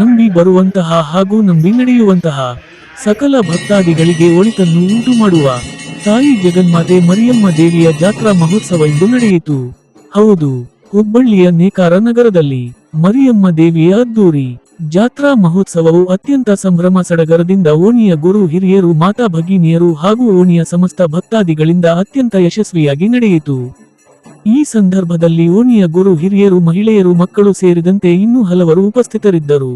ನಂಬಿ ಬರುವಂತಹ ಹಾಗೂ ನಂಬಿ ನಡೆಯುವಂತಹ ಸಕಲ ಭಕ್ತಾದಿಗಳಿಗೆ ಒಳಿತನ್ನು ಉಂಟು ಮಾಡುವ ತಾಯಿ ಜಗನ್ಮಾತೆ ಮರಿಯಮ್ಮ ದೇವಿಯ ಜಾತ್ರಾ ಮಹೋತ್ಸವ ಇಂದು ನಡೆಯಿತು. ಹೌದು, ಹುಬ್ಬಳ್ಳಿಯ ನೇಕಾರ ನಗರದಲ್ಲಿ ಮರಿಯಮ್ಮ ದೇವಿಯ ಅದ್ದೂರಿ ಜಾತ್ರಾ ಮಹೋತ್ಸವವು ಅತ್ಯಂತ ಸಂಭ್ರಮ ಸಡಗರದಿಂದ ಓಣಿಯ ಗುರು, ಹಿರಿಯರು, ಮಾತಾ ಭಗಿನಿಯರು ಹಾಗೂ ಓಣಿಯ ಸಮಸ್ತ ಭಕ್ತಾದಿಗಳಿಂದ ಅತ್ಯಂತ ಯಶಸ್ವಿಯಾಗಿ ನಡೆಯಿತು. ಈ ಸಂದರ್ಭದಲ್ಲಿ ಓಣಿಯ ಗುರು, ಹಿರಿಯರು, ಮಹಿಳೆಯರು, ಮಕ್ಕಳು ಸೇರಿದಂತೆ ಇನ್ನೂ ಹಲವರು ಉಪಸ್ಥಿತರಿದ್ದರು.